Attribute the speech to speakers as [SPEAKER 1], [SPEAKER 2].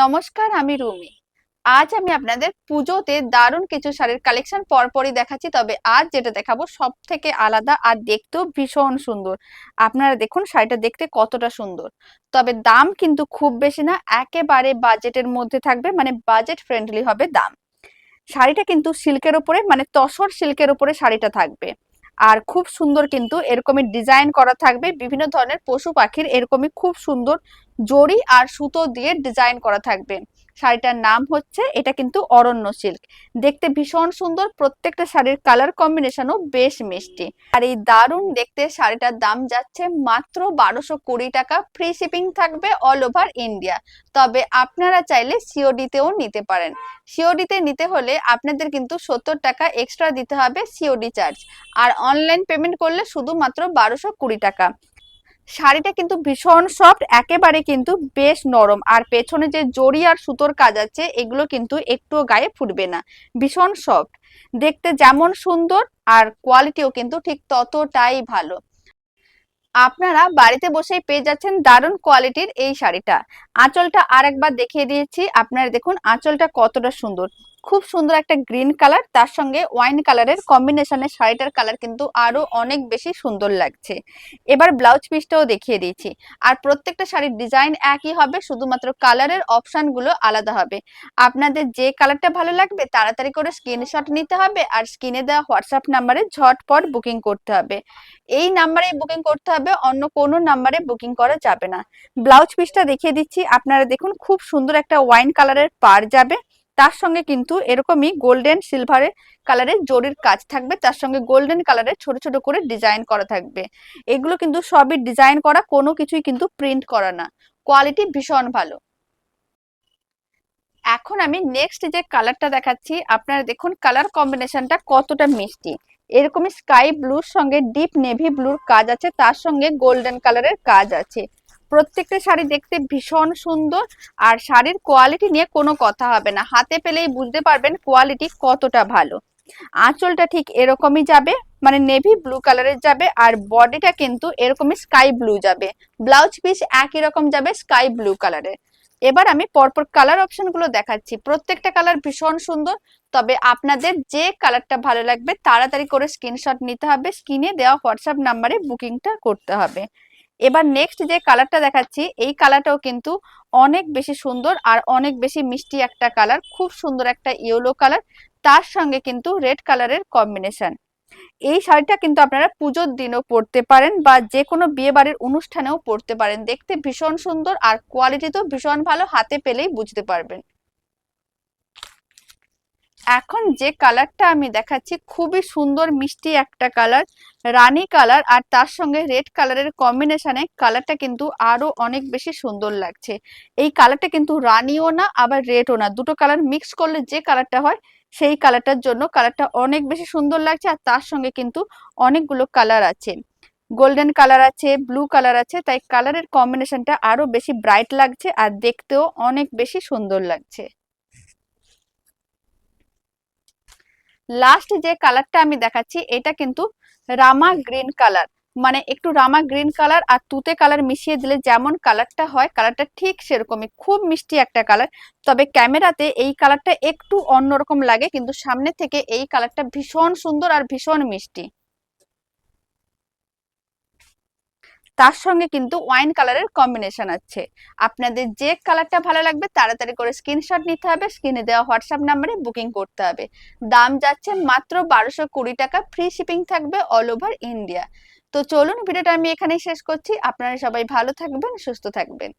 [SPEAKER 1] নমস্কার, আমি রুমি। আজ আমি আপনাদের পুজোতে দারুণ কিছু শাড়ির কালেকশন পরপরই দেখাচ্ছি, তবে আজ যেটা দেখাবো সব থেকে আলাদা আর দেখতেও ভীষণ সুন্দর। আপনারা দেখুন শাড়িটা দেখতে কতটা সুন্দর। তবে দাম কিন্তু খুব বেশি না, একেবারে বাজেটের মধ্যে থাকবে মানে বাজেট ফ্রেন্ডলি হবে দাম। শাড়িটা কিন্তু সিল্কের উপরে মানে তসর সিল্কের উপরে শাড়িটা থাকবে। আর খুব সুন্দর কিন্তু এরকমই ডিজাইন করা থাকবে। বিভিন্ন ধরনের পশু পাখির এরকমই খুব সুন্দর জড়ি আর সুতো দিয়ে ডিজাইন করা থাকবে। শাড়িটার নাম হচ্ছে এটা কিন্তু অরণ্য সিল্ক দেখতে ভীষণ সুন্দর, প্রত্যেকটা শাড়ির কালার কম্বিনেশনও বেশ মিষ্টি। আর এই দারুণ দেখতে শাড়িটার দাম যাচ্ছে মাত্র বারোশো কুড়ি টাকা। ফ্রি শিপিং থাকবে অল ওভার ইন্ডিয়া তবে আপনারা চাইলে সিওডিতেও নিতে পারেন। সিওডিতে নিতে হলে আপনাদের কিন্তু সত্তর টাকা এক্সট্রা দিতে হবে সিওডি চার্জ আর অনলাইন পেমেন্ট করলে শুধুমাত্র বারোশো কুড়ি টাকা। শাড়িটা কিন্তু ভীষণ সফট একেবারে কিন্তু বেশ নরম। আর পেছনে যে জড়ি আর সুতোর কাজ আছে, এগুলো কিন্তু একটু গায়ে ফুটবে না। ভীষণ সফট দেখতে যেমন সুন্দর, আর কোয়ালিটিও কিন্তু ঠিক ততটাই ভালো। আপনারা বাড়িতে বসেই পেয়ে যাচ্ছেন দারুণ কোয়ালিটির এই শাড়িটা। আঁচলটা আর একবার দেখিয়ে দিয়েছি। আপনারা দেখুন আঁচলটা কতটা সুন্দর। খুব সুন্দর একটা গ্রিন কালার, তার সঙ্গে ওয়াইন কালারের কম্বিনেশনে শাড়িটার কালার কিন্তু আরও অনেক বেশি সুন্দর লাগছে। এবার ব্লাউজ পিসটাও দেখিয়ে দিয়েছি আর প্রত্যেকটা শাড়ির ডিজাইন একই হবে, শুধুমাত্র কালারের অপশনগুলো আলাদা হবে। আপনাদের যে কালারটা ভালো লাগবে, তাড়াতাড়ি করে স্ক্রিনশট নিতে হবে আর স্ক্রিনে দেওয়া হোয়াটসঅ্যাপ নাম্বারে ঝটপট বুকিং করতে হবে। এই নাম্বারে বুকিং করতে হবে, অন্য কোনো নাম্বারে বুকিং করা যাবে না। ব্লাউজ পিসটা দেখিয়ে দিচ্ছি, আপনারা দেখুন খুব সুন্দর একটা ওয়াইন কালারের পার যাবে। তার সঙ্গে কিন্তু এরকমই গোল্ডেন সিলভারের কালারের জরির কাজ থাকবে। তার সঙ্গে গোল্ডেন কালারের ছোট ছোট করে ডিজাইন করা থাকবে। এগুলো কিন্তু সবই ডিজাইন করা, কোনো কিছুই কিন্তু প্রিন্ট করা না। কোয়ালিটি ভীষণ ভালো। এখন আমি নেক্সট যে কালারটা দেখাচ্ছি, আপনারা দেখুন কালার কম্বিনেশনটা কতটা মিষ্টি। এরকমই স্কাই ব্লুর সঙ্গে ডিপ নেভি ব্লুর কাজ আছে, তার সঙ্গে গোল্ডেন কালারের কাজ আছে। প্রত্যেকটা শাড়ি দেখতে ভীষণ সুন্দর আর শাড়ির কোয়ালিটি নিয়ে কোনো কথা হবে না। হাতে পেলেই বুঝতে পারবেন কোয়ালিটি কতটা ভালো। আঁচলটা ঠিক এরকমই যাবে মানে নেভি ব্লু কালারের যাবে আর বডিটা কিন্তু এরকমই স্কাই ব্লু যাবে। ব্লাউজ পিস একই রকম যাবে স্কাই ব্লু কালারের এবার আমি পরপর কালার অপশনগুলো দেখাচ্ছি। প্রত্যেকটা কালার ভীষণ সুন্দর, তবে আপনাদের যে কালারটা ভালো লাগবে তাড়াতাড়ি করে স্ক্রিনশট নিতে হবে। স্ক্রিনে দেওয়া হোয়াটসঅ্যাপ নাম্বারে বুকিংটা করতে হবে। এবার নেক্সট যে কালারটা দেখাচ্ছি, এই কালারটাও কিন্তু অনেক বেশি সুন্দর আর অনেক বেশি মিষ্টি একটা কালার খুব সুন্দর একটা ইয়েলো কালার তার সঙ্গে কিন্তু রেড কালারের কম্বিনেশন এই শাড়িটা কিন্তু আপনারা পুজোর দিনও পরতে পারেন বা যে কোনো বিয়ে বাড়ির অনুষ্ঠানেও পরতে পারেন। দেখতে ভীষণ সুন্দর আর কোয়ালিটি তো ভীষণ ভালো, হাতে পেলেই বুঝতে পারবেন। এখন যে কালারটা আমি দেখাচ্ছি, খুবই সুন্দর, মিষ্টি একটা কালার রানী কালার আর তার সঙ্গে রেড কালারের কম্বিনেশনে কালারটা কিন্তু আরও অনেক বেশি সুন্দর লাগছে। এই কালারটা কিন্তু রানিও না, আবার রেডও না। দুটো কালার মিক্স করলে যে কালারটা হয়, সেই কালারটার জন্য কালারটা অনেক বেশি সুন্দর লাগছে, আর তার সঙ্গে কিন্তু অনেকগুলো কালার আছে। গোল্ডেন কালার আছে ব্লু কালার আছে, তাই কালারের কম্বিনেশনটা আরও বেশি ব্রাইট লাগছে, আর দেখতেও অনেক বেশি সুন্দর লাগছে। লাস্ট যে কালারটা আমি দেখাচ্ছি, এটা কিন্তু রামা গ্রিন কালার মানে একটু রামা গ্রিন কালার আর তুতে কালার মিশিয়ে দিলে যেমন কালারটা হয় কালারটা ঠিক সেরকমই। খুব মিষ্টি একটা কালার তবে ক্যামেরাতে এই কালারটা একটু অন্যরকম লাগে, কিন্তু সামনে থেকে এই কালারটা ভীষণ সুন্দর আর ভীষণ মিষ্টি। তার সঙ্গে কিন্তু ওয়াইন কালারের কম্বিনেশন আছে। আপনাদের যে কালারটা ভালো লাগবে, তাড়াতাড়ি করে স্ক্রিনশট নিতে হবে স্ক্রিনে দেওয়া হোয়াটসঅ্যাপ নাম্বারে বুকিং করতে হবে। দাম যাচ্ছে মাত্র বারোশো কুড়ি টাকা ফ্রি শিপিং থাকবে অল ওভার ইন্ডিয়া তো চলুন, ভিডিওটা আমি এখানেই শেষ করছি। আপনারা সবাই ভালো থাকবেন, সুস্থ থাকবেন।